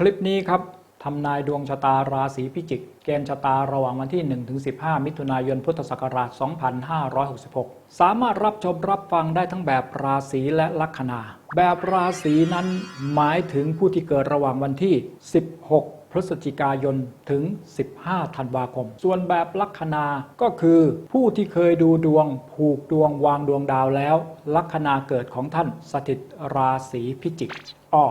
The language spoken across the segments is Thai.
คลิปนี้ครับทำนายดวงชะตาราศีพิจิก เกณฑ์ชะตาระหว่างวันที่ 1-15 มิถุนายนพุทธศักราช 2566 สามารถรับชมรับฟังได้ทั้งแบบราศีและลัคนา แบบราศีนั้นหมายถึงผู้ที่เกิดระหว่างวันที่ 16พฤศจิกายนถึง 15 ธันวาคม ส่วนแบบลัคนาก็คือผู้ที่เคยดูดวง ผูกดวงวางดวงดาวแล้ว ลัคนาเกิดของท่านสถิตราศีพิจิกอ้อ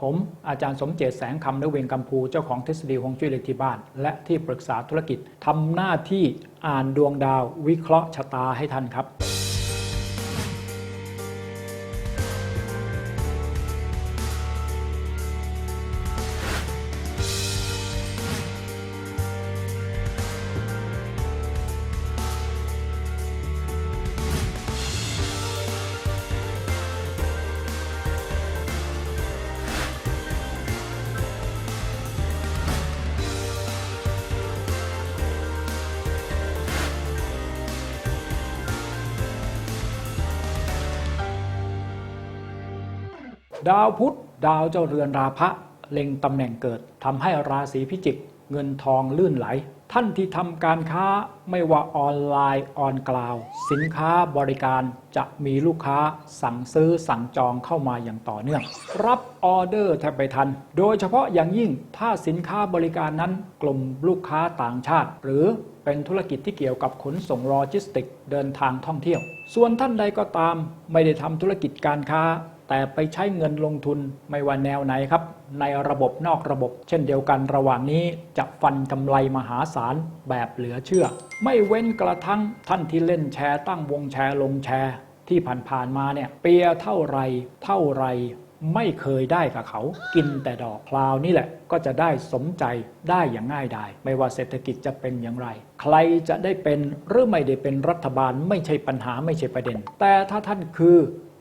ผมอาจารย์สมเจตแสงคำนเวงกัมพูเจ้าของทฤษฎีฮวงจุ้ยเลขที่บ้าน และที่ปรึกษาธุรกิจทำหน้าที่อ่านดวงดาววิเคราะห์ชะตาให้ท่านครับ ดาวพุธดาวเจ้าเรือนราพะเล็งตำแหน่งเกิดทำให้ราศีพิจิก เงินทองลื่นไหล ท่านที่ทำการค้าไม่ว่าออนไลน์ออนกลาว สินค้าบริการจะมีลูกค้าสั่งซื้อสั่งจองเข้ามาอย่างต่อเนื่อง รับออเดอร์แทบไปทัน โดยเฉพาะอย่างยิ่งถ้าสินค้าบริการนั้นกลุ่มลูกค้าต่างชาติ หรือเป็นธุรกิจที่เกี่ยวกับขนส่งโลจิสติก เดินทางท่องเที่ยว ส่วนท่านใดก็ตามไม่ได้ทำธุรกิจการค้า แต่ไปใช้เงินลงทุนไม่ว่าแนวไหนครับ ในระบบนอกระบบ เช่นเดียวกันระหว่างนี้จะฟันกำไรมหาศาลแบบเหลือเชื่อ ไม่เว้นกระทั่งท่านที่เล่นแชร์ตั้งวงแชร์ลงแชร์ ที่ผ่านๆมาเนี่ยเปียเท่าไรเท่าไรไม่เคยได้กับเขา กินแต่ดอกคราวนี่แหละ ก็จะได้สมใจได้อย่างง่ายดายไม่ว่าเศรษฐกิจจะเป็นอย่างไร ใครจะได้เป็นหรือไม่ได้เป็นรัฐบาลไม่ใช่ปัญหาไม่ใช่ประเด็น แต่ถ้าท่านคือ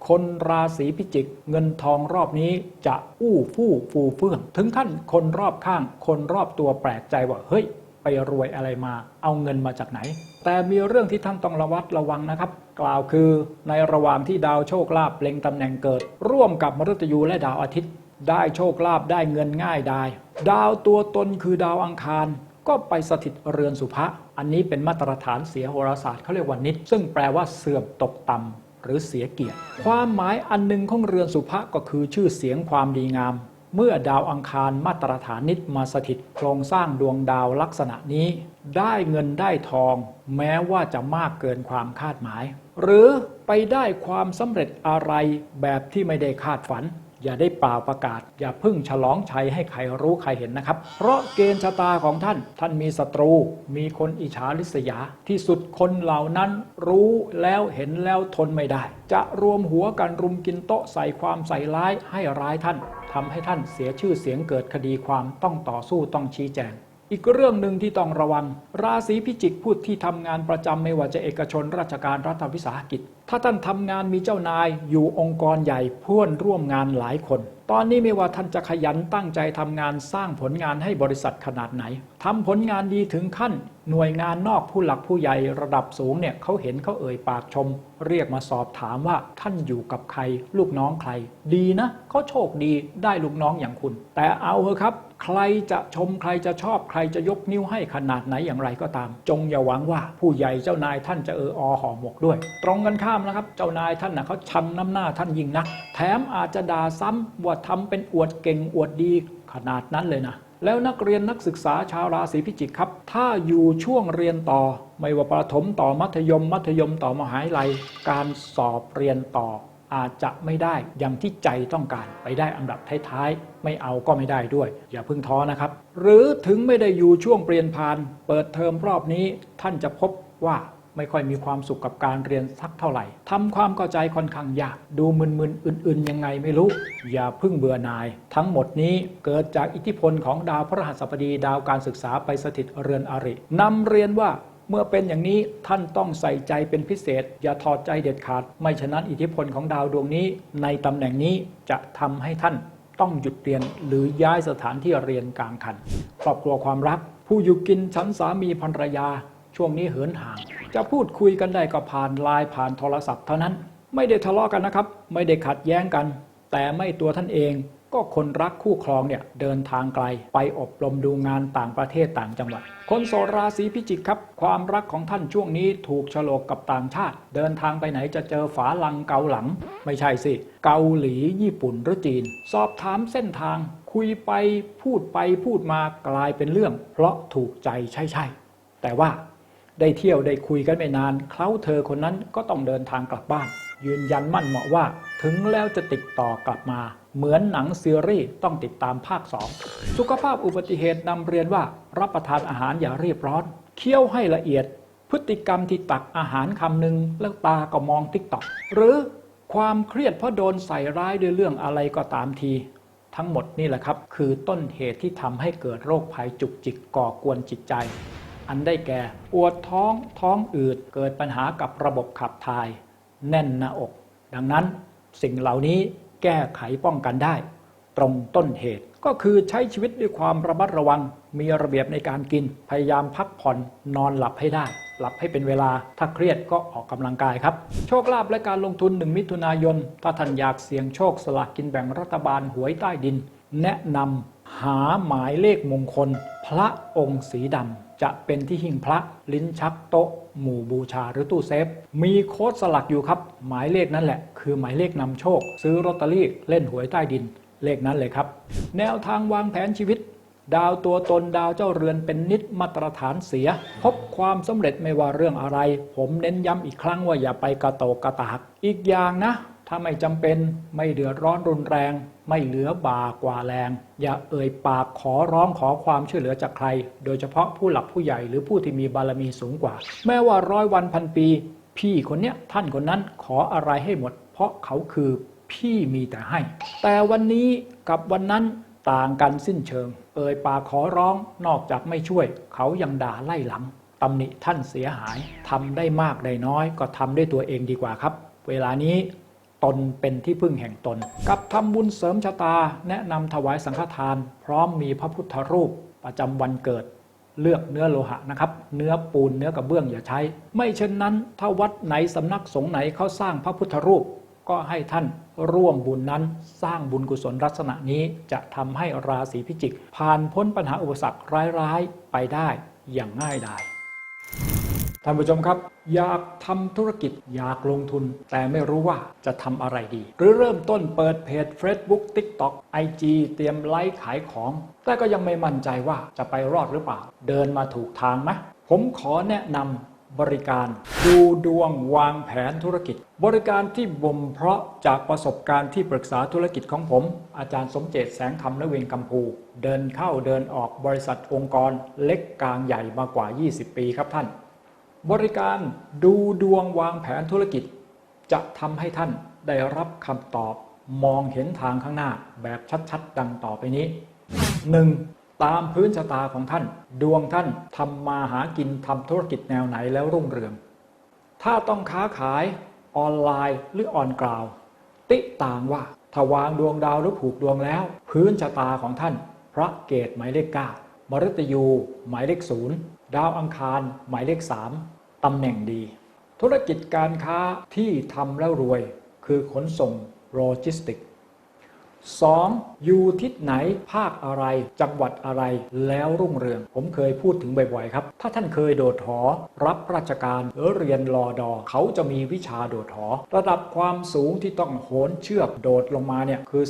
คนราศีพิจิก เงินทองรอบนี้จะอู้ฟู่ฟูเฟื่อง ถึงขั้นคนรอบข้าง คนรอบตัวแปลกใจว่าเฮ้ย ไปรวยอะไรมา เอาเงินมาจากไหน แต่มีเรื่องที่ท่านต้องระวัดระวังนะครับ กล่าวคือในระหว่างที่ดาวโชคลาภเล็งตำแหน่งเกิด ร่วมกับมฤตยูและดาวอาทิตย์ ได้โชคลาภได้เงินง่ายได้ ดาวตัวตนคือดาวอังคารก็ไปสถิตเรือนสุภะ อันนี้เป็นมาตรฐานเสียโหราศาสตร์เขาเรียกว่านิด ซึ่งแปลว่าเสื่อมตกต่ำ หรือเสียเกียรติ ความหมายอันหนึ่งของเรือนสุภะก็คือชื่อเสียงความดีงาม เมื่อดาวอังคารมาตรฐานนิดมาสถิตโครงสร้างดวงดาวลักษณะนี้ ได้เงินได้ทอง แม้ว่าจะมากเกินความคาดหมาย หรือไปได้ความสำเร็จอะไรแบบที่ไม่ได้คาดฝัน อย่าได้เปล่าประกาศ อย่าพึ่งฉลองชัยให้ใครรู้ใครเห็นนะครับ เพราะเกณฑ์ชะตาของท่าน ท่านมีศัตรู มีคนอิจฉาริษยา ที่สุดคนเหล่านั้นรู้แล้วเห็นแล้วทนไม่ได้ จะรวมหัวกันรุมกินโต๊ะใส่ความใส่ร้ายให้ร้ายท่านทำให้ท่านเสียชื่อเสียงเกิดคดีความต้องต่อสู้ต้องชี้แจงอีกเรื่องหนึ่งที่ต้องระวัง ราศีพิจิกผู้ที่ทำงานประจำไม่ว่าจะเอกชนราชการรัฐวิสาหกิจ ถ้าท่านทำงานมีเจ้านายอยู่องค์กรใหญ่เพื่อนร่วมงานหลายคน ตอนนี้ไม่ว่าท่านจะขยันตั้งใจทำงานสร้างผลงานให้บริษัทขนาดไหนทำผลงานดีถึงขั้น หน่วยงานนอกผู้หลักผู้ใหญ่ระดับสูงเนี่ยเขาเห็นเขาเอ่ยปากชม เรียกมาสอบถามว่าท่านอยู่กับใคร ลูกน้องใคร ดีนะเขาโชคดีได้ลูกน้องอย่างคุณ แต่เอาเถอะครับ ใครจะชมใครจะชอบใครจะยกนิ้วให้ขนาดไหนอย่างไรก็ตาม จงอย่าหวังว่าผู้ใหญ่เจ้านายท่านจะเอออห่อหมกด้วย ตรงกันข้ามนะครับ เจ้านายท่านนะเขาชังน้ำหน้าท่านยิ่งนัก แถมอาจจะด่าซ้ำว่าทำเป็นอวดเก่งอวดดีขนาดนั้นเลยนะ แล้วนักเรียนนักศึกษาชาวราศีพิจิกครับ ถ้าอยู่ช่วงเรียนต่อ ไม่ว่าประถมต่อมัธยม มัธยมต่อมหาวิทยาลัย การสอบเรียนต่ออาจจะไม่ได้อย่างที่ใจต้องการไปได้อันดับท้ายๆ ไม่เอาก็ไม่ได้ด้วย อย่าเพิ่งท้อนะครับ หรือถึงไม่ได้อยู่ช่วงเปลี่ยนผ่าน เปิดเทอมรอบนี้ท่านจะพบว่า ไม่ค่อยมีความสุขกับการเรียนสักเท่าไหร่ทำความเข้าใจค่อนข้างยากดูมึนๆอื่นๆ ยังไงไม่รู้ อย่าพึ่งเบื่อนาย ทั้งหมดนี้เกิดจากอิทธิพลของดาวพระรหัสบดีดาวการศึกษาไปสถิตเรือนอรินำเรียนว่าเมื่อเป็นอย่างนี้ท่านต้องใส่ใจเป็นพิเศษ อย่าถอดใจเด็ดขาด ไม่ฉะนั้นอิทธิพลของดาวดวงนี้ ในตำแหน่งนี้จะทำให้ท่านต้องหยุดเรียนหรือย้ายสถานที่เรียนกลางคัน ครอบครัวความรัก ผู้อยู่กินชั้นสามีภรรยา ช่วงนี้เหินห่าง จะพูดคุยกันได้ก็ผ่านไลน์ผ่านโทรศัพท์เท่านั้น ไม่ได้ทะเลาะกันนะครับ ไม่ได้ขัดแย้งกัน แต่ไม่ตัวท่านเอง ก็คนรักคู่ครองเนี่ยเดินทางไกล ไปอบรมดูงานต่างประเทศต่างจังหวัด คนโสดราศีพิจิกครับ ความรักของท่านช่วงนี้ถูกฉลกกับต่างชาติ เดินทางไปไหนจะเจอฝาลังเกาหลัง ไม่ใช่สิ เกาหลีญี่ปุ่นหรือจีน สอบถามเส้นทาง คุยไปพูดไปพูดมากลายเป็นเรื่อง เพราะถูกใจใช่ใช่แต่ว่า ได้เที่ยวได้คุยกันไม่นานเขาเธอคนนั้นก็ต้องเดินทางกลับบ้าน ยืนยันมั่นเหมาะว่า ถึงแล้วจะติดต่อกลับมา เหมือนหนังซีรีส์ต้องติดตามภาค 2 สุขภาพอุบัติเหตุนำเรียนว่า รับประทานอาหารอย่ารีบร้อน เคี้ยวให้ละเอียด พฤติกรรมที่ตักอาหารคำหนึ่งแล้วตาก็มองติ๊กต็อกหรือความเครียดเพราะโดนใส่ร้ายด้วยเรื่องอะไรก็ตามทีทั้งหมดนี่แหละครับ คือต้นเหตุที่ทำให้เกิดโรคภัยจุกจิกก่อกวนจิตใจ อันได้แก่ปวดท้องท้องอืดเกิดปัญหากับระบบขับถ่าย แน่นหน้าอก ดังนั้นสิ่งเหล่านี้แก้ไขป้องกันได้ ตรงต้นเหตุก็คือใช้ชีวิตด้วยความระมัดระวัง มีระเบียบในการกิน พยายามพักผ่อนนอนหลับให้ได้ หลับให้เป็นเวลาถ้าเครียดก็ออกกำลังกายครับ โชคลาภและการลงทุน 1 มิถุนายน ถ้าท่านอยากเสี่ยงโชคสลากกินแบ่งรัฐบาลหวยใต้ดิน แนะนำหาหมายเลขมงคล พระองค์สีดำ จะเป็นที่หิ้งพระลิ้นชักโต๊ะ หมู่บูชาหรือตู้เซฟ มีโค้ดสลักอยู่ครับ หมายเลขนั่นแหละ คือหมายเลขนำโชค ซื้อลอตเตอรี่เล่นหวยใต้ดินเลขนั้นเลยครับ แนวทางวางแผนชีวิต ดาวตัวตนดาวเจ้าเรือนเป็นนิดมาตรฐานเสีย พบความสำเร็จไม่ว่าเรื่องอะไร ผมเน้นย้ำอีกครั้งว่าอย่าไปกระโตกกระตาก อีกอย่างนะ ถ้าไม่จำเป็นไม่เดือดร้อนรุนแรง ไม่เหลือบากว่าแรง อย่าเอ่ยปากขอร้องขอความช่วยเหลือจากใคร โดยเฉพาะผู้หลักผู้ใหญ่หรือผู้ที่มีบารมีสูงกว่า แม้ว่าร้อยวันพันปี พี่คนเนี้ยท่านคนนั้นขออะไรให้หมด เพราะเขาคือพี่มีแต่ให้ แต่วันนี้กับวันนั้นต่างกันสิ้นเชิง เอ่ยปากขอร้องนอกจากไม่ช่วย เขายังด่าไล่หลังตำหนิท่านเสียหายทำได้มากได้น้อย ก็ทำด้วยตัวเองดีกว่าครับ เวลานี้ ตนเป็นที่พึ่งแห่งตน กับทำบุญเสริมชะตา แนะนำถวายสังฆทาน พร้อมมีพระพุทธรูปประจำวันเกิด เลือกเนื้อโลหะนะครับ เนื้อปูนเนื้อกระเบื้องอย่าใช้ ไม่เช่นนั้นถ้าวัดไหนสำนักสงฆ์ไหนเขาสร้างพระพุทธรูป ก็ให้ท่านร่วมบุญนั้นสร้างบุญกุศลลักษณะนี้จะทำให้ราศีพิจิก ผ่านพ้นปัญหาอุปสรรคร้ายๆ ไปได้อย่างง่ายดาย ท่านผู้ชมครับ อยากทำธุรกิจอยากลงทุน แต่ไม่รู้ว่าจะทำอะไรดี หรือเริ่มต้นเปิดเพจ Facebook TikTok IG เตรียมไลฟ์ขายของ แต่ก็ยังไม่มั่นใจว่าจะไปรอดหรือเปล่า เดินมาถูกทางไหมผมขอแนะนำบริการดูดวงวางแผนธุรกิจ บริการที่บ่มเพราะจากประสบการณ์ที่ปรึกษาธุรกิจของผม อาจารย์สมเจตแสงคำและเวงกัมพู เดินเข้าเดินออกบริษัทองค์กรเล็กกลางใหญ่มากว่า 20 ปีครับท่าน บริการดูดวงวางแผนธุรกิจ จะทำให้ท่านได้รับคำตอบมองเห็นทางข้างหน้าแบบชัดๆ ดังต่อไปนี้ 1. ตามพื้นชะตาของท่าน ดวงท่านทำมาหากินทำธุรกิจแนวไหนแล้วรุ่งเรือง ถ้าต้องค้าขายออนไลน์หรือออนกราว ติต่างว่าถ้าวางดวงดาวหรือผูกดวงแล้ว พื้นชะตาของท่าน พระเกตหมายเลข9มฤตยูหมายเลข0 ดาวอังคารหมายเลข 3 ตำแหน่งดี ธุรกิจการค้าที่ทำแล้วรวย คือขนส่งโลจิสติก 2. อยู่ทิศไหนภาคอะไร จังหวัดอะไรแล้วรุ่งเรือง ผมเคยพูดถึงบ่อยๆครับ ถ้าท่านเคยโดดหอ รับราชการหรือเรียนรอดอ เขาจะมีวิชาโดดหอ ระดับความสูงที่ต้องโหนเชือกโดดลงมาเนี่ยคือ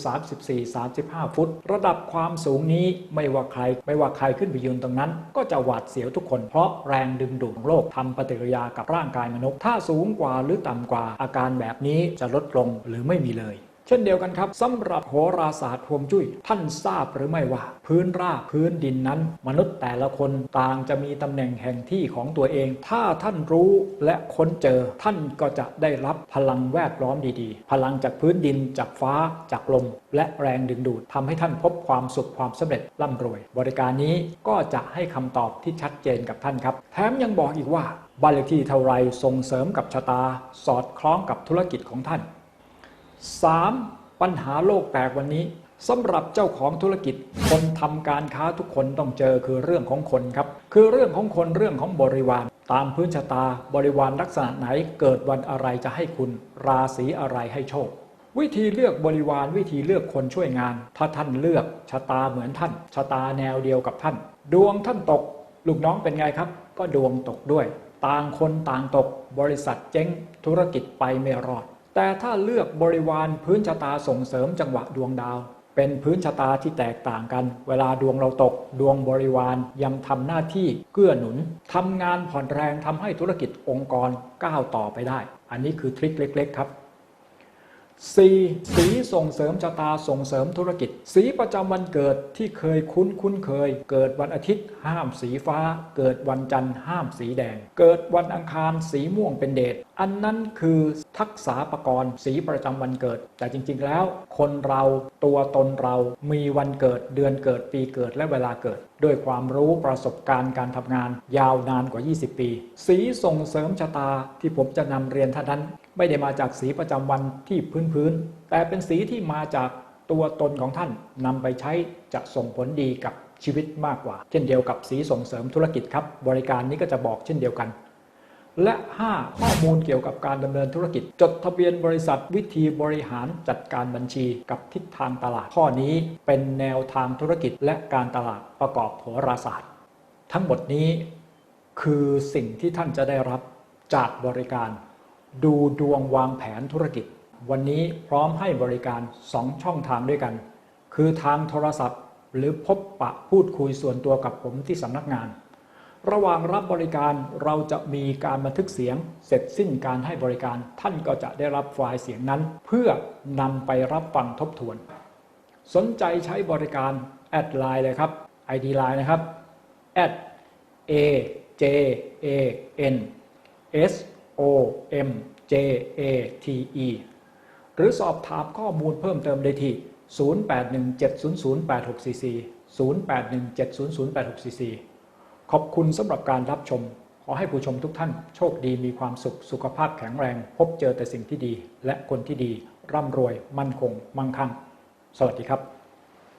34-35 ฟุต ระดับความสูงนี้ไม่ว่าใคร ไม่ว่าใครขึ้นไปยืนตรงนั้น ก็จะหวาดเสียวทุกคน เพราะแรงดึงดูดของโลกทำปฏิกิริยากับร่างกายมนุษย์ ถ้าสูงกว่าหรือต่ำกว่าอาการแบบนี้จะลดลงหรือไม่มีเลย เช่นเดียวกันครับสำหรับโหราศาสตร์ฮวงจุ้ยท่านทราบหรือไม่ว่า พื้นราบพื้นดินนั้น มนุษย์แต่ละคนต่างจะมีตำแหน่งแห่งที่ของตัวเอง ถ้าท่านรู้และค้นเจอ ท่านก็จะได้รับพลังแวดล้อมดีๆ พลังจากพื้นดินจากฟ้าจากลม และแรงดึงดูดทำให้ท่านพบความสุขความสำเร็จร่ำรวย บริการนี้ก็จะให้คำตอบที่ชัดเจนกับท่านครับ แถมยังบอกอีกว่าบ้านเลขที่เท่าไรส่งเสริมกับชะตา สอดคล้องกับธุรกิจของท่าน 3. ปัญหาโลกแตกวันนี้สำหรับเจ้าของธุรกิจ คนทำการค้าทุกคนต้องเจอคือเรื่องของคนครับ คือเรื่องของคนเรื่องของบริวาร ตามพื้นชะตาบริวารลักษณะไหนเกิดวันอะไรจะให้คุณ ราศีอะไรให้โชค วิธีเลือกบริวารวิธีเลือกคนช่วยงาน ถ้าท่านเลือกชะตาเหมือนท่าน ชะตาแนวเดียวกับท่าน ดวงท่านตก ลูกน้องเป็นไงครับ ก็ดวงตกด้วย ต่างคนต่างตก บริษัทเจ๊งธุรกิจไปไม่รอด แต่ถ้าเลือกบริวารพื้นชะตาส่งเสริมจังหวะดวงดาว เป็นพื้นชะตาที่แตกต่างกัน เวลาดวงเราตก ดวงบริวารยังทำหน้าที่เกื้อหนุนทำงานผ่อนแรงทำให้ธุรกิจองค์กรก้าวต่อไปได้ อันนี้คือทริคเล็ก ๆ ครับ 4. สีส่งเสริมชะตาส่งเสริมธุรกิจ สีประจำวันเกิดที่เคยคุ้นคุ้นเคย เกิดวันอาทิตย์ ห้ามสีฟ้า เกิดวันจันทร์ห้ามสีแดง เกิดวันอังคารสีม่วงเป็นเดชอันนั้นคือทักษะประกรณ์สีประจำวันเกิด แต่จริง ๆ แล้ว คนเราตัวตนเรามีวันเกิดเดือนเกิดปีเกิดและเวลาเกิด ด้วยความรู้ประสบการณ์การทำงาน ยาวนานกว่า 20 ปี สีส่งเสริมชะตาที่ผมจะนำเรียนท่านนั้น ไม่ได้มาจากสีประจำวันที่พื้นๆแต่เป็นสีที่มาจากตัวตนของท่านนำไปใช้จะส่งผลดีกับชีวิตมากกว่า เช่นเดียวกับสีส่งเสริมธุรกิจครับ บริการนี้ก็จะบอกเช่นเดียวกัน และ 5. ข้อมูลเกี่ยวกับการดำเนินธุรกิจ จดทะเบียนบริษัทวิธีบริหารจัดการบัญชีกับทิศทางตลาด ข้อนี้เป็นแนวทางธุรกิจและการตลาดประกอบโหราศาสตร์ ทั้งหมดนี้คือสิ่งที่ท่านจะได้รับจากบริการ ดูดวงวางแผนธุรกิจ วันนี้พร้อมให้บริการ 2 ช่องทางด้วยกัน คือทางโทรศัพท์ หรือพบปะพูดคุยส่วนตัวกับผมที่สำนักงาน ระหว่างรับบริการเราจะมีการบันทึกเสียง เสร็จสิ้นการให้บริการ ท่านก็จะได้รับไฟล์เสียงนั้น เพื่อนำไปรับฟังทบทวน สนใจใช้บริการแอดไลน์เลยครับ ID ไลน์นะครับ a j a n s o m j a t e หรือสอบถามข้อมูลเพิ่มเติมได้ที่ 0817008644 0817008644 ขอบคุณสำหรับการรับชม ขอให้ผู้ชมทุกท่านโชคดีมีความสุข สุขภาพแข็งแรง พบเจอแต่สิ่งที่ดี และคนที่ดี ร่ำรวย มั่นคง มั่งคั่ง สวัสดีครับ